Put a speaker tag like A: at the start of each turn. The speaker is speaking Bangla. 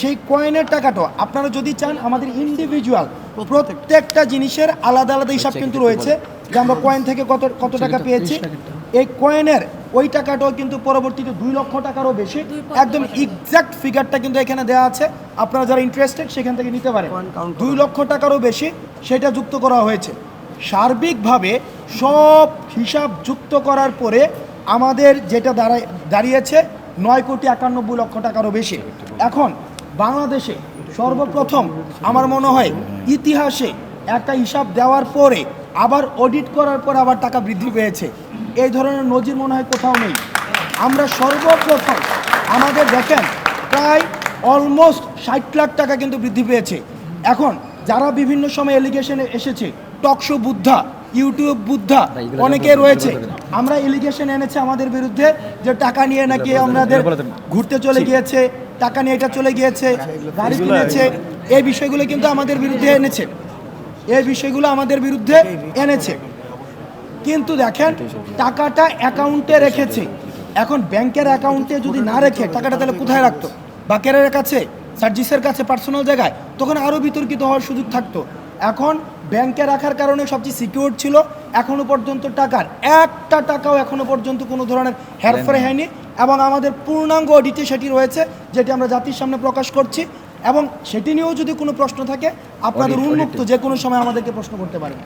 A: সেই কয়েনের টাকাটা আপনারা যদি চান আমাদের ইন্ডিভিজুয়াল প্রত্যেকটা। জিনিসের আলাদা আলাদা হিসাব কিন্তু রয়েছে যে আমরা কয়েন থেকে কত কত টাকা পেয়েছি। এই কয়েনের ওই টাকাটাও কিন্তু পরবর্তীতে দুই লক্ষ টাকারও বেশি। একদম এক্সাক্ট ফিগারটা কিন্তু এখানে দেওয়া আছে। আপনারা যারা ইন্টারেস্টেড সেখান থেকে নিতে পারেন। দুই লক্ষ টাকারও বেশি সেটা যুক্ত করা হয়েছে। সার্বিকভাবে সব হিসাব যুক্ত করার পরে আমাদের যেটা দাঁড়ায় দাঁড়িয়েছে নয় কোটি একানব্বই লক্ষ টাকারও বেশি। এখন বাংলাদেশে সর্বপ্রথম আমার মনে হয় ইতিহাসে একটা হিসাব দেওয়ার পরে আবার অডিট করার পর আবার টাকা বৃদ্ধি পেয়েছে। এই ধরনের নজির মনে হয় কোথাও নেই। আমরা সর্বপ্রথম আমাদের দেখেন প্রায় অলমোস্ট ষাট লাখ টাকা কিন্তু বৃদ্ধি পেয়েছে। এখন যারা বিভিন্ন সময় এলিগেশনে এসেছে টকশো বুদ্ধা ইউটিউব বুদ্ধা অনেকে রয়েছে। আমরা এলিগেশন এনেছে আমাদের বিরুদ্ধে যে টাকা নিয়ে নাকি আমাদের ঘুরতে চলে গিয়েছে টাকা নিয়ে এটা চলে গিয়েছে গাড়ি কিনেছে এই বিষয়গুলো কিন্তু আমাদের বিরুদ্ধে এনেছে। এই বিষয়গুলো আমাদের বিরুদ্ধে এনেছে। কিন্তু দেখেন টাকাটা অ্যাকাউন্টে রেখেছে। এখন ব্যাংকের অ্যাকাউন্টে যদি না রেখে টাকাটা তাহলে কোথায় রাখতো? বাকেরের কাছে সার্জিসের কাছে পার্সোনাল জায়গায়? তখন আরও বিতর্কিত হওয়ার সুযোগ থাকতো। এখন ব্যাংকে রাখার কারণে সবচেয়ে সিকিউর ছিল এখনও পর্যন্ত টাকার একটা টাকাও এখনও পর্যন্ত কোনো ধরনের হেরফের হয়নি। এবং আমাদের পূর্ণাঙ্গ অডিটে সেটি রয়েছে যেটি আমরা জাতির সামনে প্রকাশ করছি। এবং সেটি নিয়েও যদি কোনো প্রশ্ন থাকে আপনাদের উন্মুক্ত যে কোনো সময় আমাদেরকে প্রশ্ন করতে পারেন।